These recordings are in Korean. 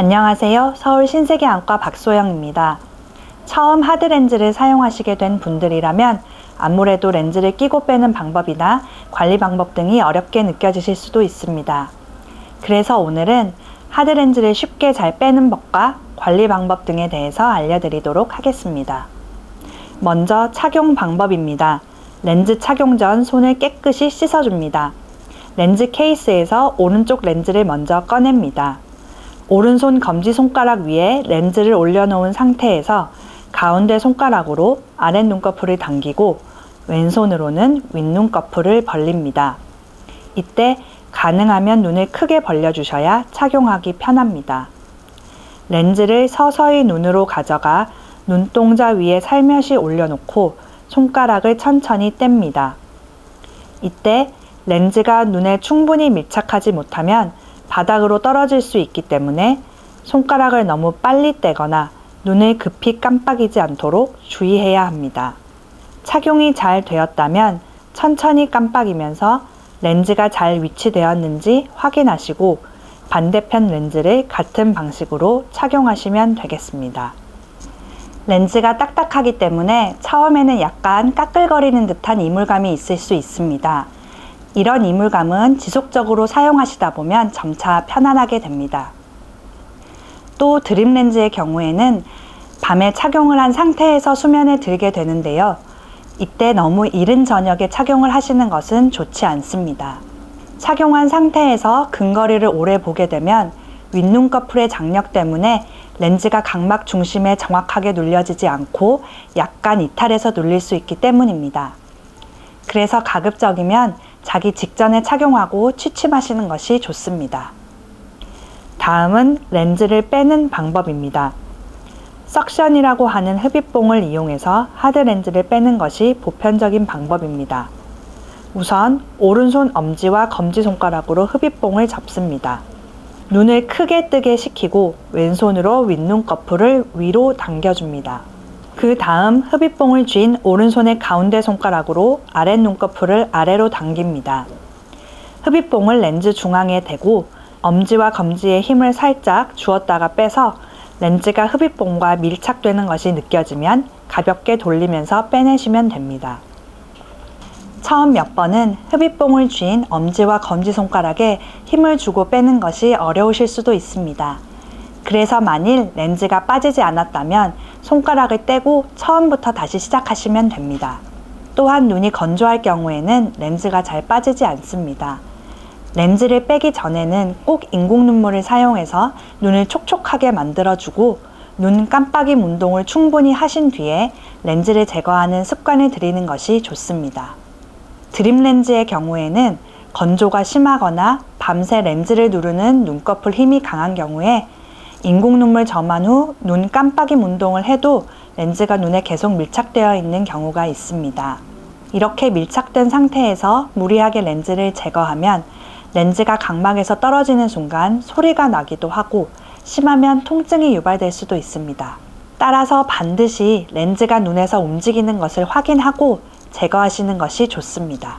안녕하세요. 서울 신세계 안과 박소영입니다. 처음 하드렌즈를 사용하시게 된 분들이라면 아무래도 렌즈를 끼고 빼는 방법이나 관리 방법 등이 어렵게 느껴지실 수도 있습니다. 그래서 오늘은 하드렌즈를 쉽게 잘 빼는 법과 관리 방법 등에 대해서 알려드리도록 하겠습니다. 먼저 착용 방법입니다. 렌즈 착용 전 손을 깨끗이 씻어줍니다. 렌즈 케이스에서 오른쪽 렌즈를 먼저 꺼냅니다. 오른손 검지 손가락 위에 렌즈를 올려놓은 상태에서 가운데 손가락으로 아랫 눈꺼풀을 당기고 왼손으로는 윗눈꺼풀을 벌립니다. 이때 가능하면 눈을 크게 벌려주셔야 착용하기 편합니다. 렌즈를 서서히 눈으로 가져가 눈동자 위에 살며시 올려놓고 손가락을 천천히 뗍니다. 이때 렌즈가 눈에 충분히 밀착하지 못하면 바닥으로 떨어질 수 있기 때문에 손가락을 너무 빨리 떼거나 눈을 급히 깜빡이지 않도록 주의해야 합니다. 착용이 잘 되었다면 천천히 깜빡이면서 렌즈가 잘 위치되었는지 확인하시고 반대편 렌즈를 같은 방식으로 착용하시면 되겠습니다. 렌즈가 딱딱하기 때문에 처음에는 약간 까끌거리는 듯한 이물감이 있을 수 있습니다. 이런 이물감은 지속적으로 사용하시다 보면 점차 편안하게 됩니다. 또 드림 렌즈의 경우에는 밤에 착용을 한 상태에서 수면에 들게 되는데요. 이때 너무 이른 저녁에 착용을 하시는 것은 좋지 않습니다. 착용한 상태에서 근거리를 오래 보게 되면 윗눈꺼풀의 장력 때문에 렌즈가 각막 중심에 정확하게 눌려지지 않고 약간 이탈해서 눌릴 수 있기 때문입니다. 그래서 가급적이면 자기 직전에 착용하고 취침하시는 것이 좋습니다. 다음은 렌즈를 빼는 방법입니다. 석션이라고 하는 흡입봉을 이용해서 하드 렌즈를 빼는 것이 보편적인 방법입니다. 우선 오른손 엄지와 검지손가락으로 흡입봉을 잡습니다. 눈을 크게 뜨게 시키고 왼손으로 윗눈꺼풀을 위로 당겨줍니다. 그 다음 흡입봉을 쥔 오른손의 가운데 손가락으로 아랫 눈꺼풀을 아래로 당깁니다. 흡입봉을 렌즈 중앙에 대고 엄지와 검지의 힘을 살짝 주었다가 빼서 렌즈가 흡입봉과 밀착되는 것이 느껴지면 가볍게 돌리면서 빼내시면 됩니다. 처음 몇 번은 흡입봉을 쥔 엄지와 검지손가락에 힘을 주고 빼는 것이 어려우실 수도 있습니다. 그래서 만일 렌즈가 빠지지 않았다면 손가락을 떼고 처음부터 다시 시작하시면 됩니다. 또한 눈이 건조할 경우에는 렌즈가 잘 빠지지 않습니다. 렌즈를 빼기 전에는 꼭 인공 눈물을 사용해서 눈을 촉촉하게 만들어주고 눈 깜빡임 운동을 충분히 하신 뒤에 렌즈를 제거하는 습관을 들이는 것이 좋습니다. 드림 렌즈의 경우에는 건조가 심하거나 밤새 렌즈를 누르는 눈꺼풀 힘이 강한 경우에 인공 눈물 점한 후 눈 깜빡임 운동을 해도 렌즈가 눈에 계속 밀착되어 있는 경우가 있습니다. 이렇게 밀착된 상태에서 무리하게 렌즈를 제거하면 렌즈가 각막에서 떨어지는 순간 소리가 나기도 하고 심하면 통증이 유발될 수도 있습니다. 따라서 반드시 렌즈가 눈에서 움직이는 것을 확인하고 제거하시는 것이 좋습니다.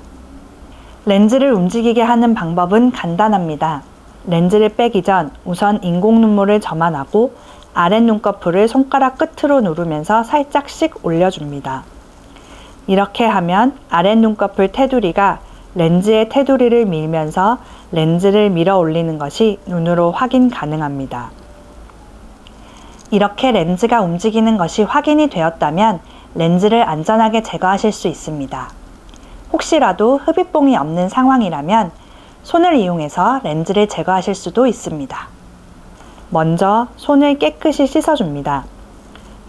렌즈를 움직이게 하는 방법은 간단합니다. 렌즈를 빼기 전 우선 인공 눈물을 점안하고 아랫 눈꺼풀을 손가락 끝으로 누르면서 살짝씩 올려줍니다. 이렇게 하면 아랫 눈꺼풀 테두리가 렌즈의 테두리를 밀면서 렌즈를 밀어 올리는 것이 눈으로 확인 가능합니다. 이렇게 렌즈가 움직이는 것이 확인이 되었다면 렌즈를 안전하게 제거하실 수 있습니다. 혹시라도 흡입봉이 없는 상황이라면 손을 이용해서 렌즈를 제거하실 수도 있습니다. 먼저 손을 깨끗이 씻어줍니다.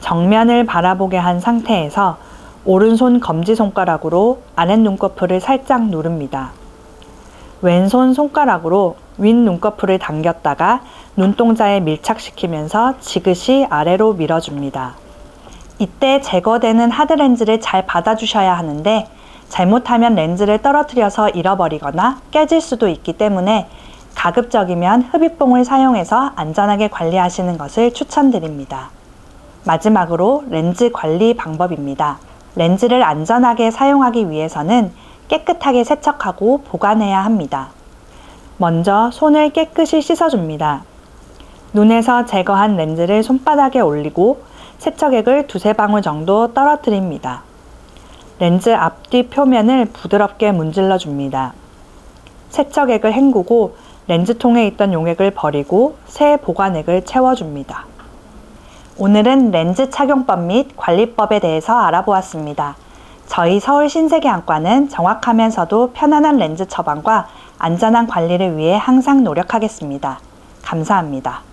정면을 바라보게 한 상태에서 오른손 검지손가락으로 아랫 눈꺼풀을 살짝 누릅니다. 왼손 손가락으로 윗 눈꺼풀을 당겼다가 눈동자에 밀착시키면서 지그시 아래로 밀어줍니다. 이때 제거되는 하드렌즈를 잘 받아주셔야 하는데 잘못하면 렌즈를 떨어뜨려서 잃어버리거나 깨질 수도 있기 때문에 가급적이면 흡입봉을 사용해서 안전하게 관리하시는 것을 추천드립니다. 마지막으로 렌즈 관리 방법입니다. 렌즈를 안전하게 사용하기 위해서는 깨끗하게 세척하고 보관해야 합니다. 먼저 손을 깨끗이 씻어줍니다. 눈에서 제거한 렌즈를 손바닥에 올리고 세척액을 두세 방울 정도 떨어뜨립니다. 렌즈 앞뒤 표면을 부드럽게 문질러 줍니다. 세척액을 헹구고 렌즈통에 있던 용액을 버리고 새 보관액을 채워줍니다. 오늘은 렌즈 착용법 및 관리법에 대해서 알아보았습니다. 저희 서울 신세계 안과는 정확하면서도 편안한 렌즈 처방과 안전한 관리를 위해 항상 노력하겠습니다. 감사합니다.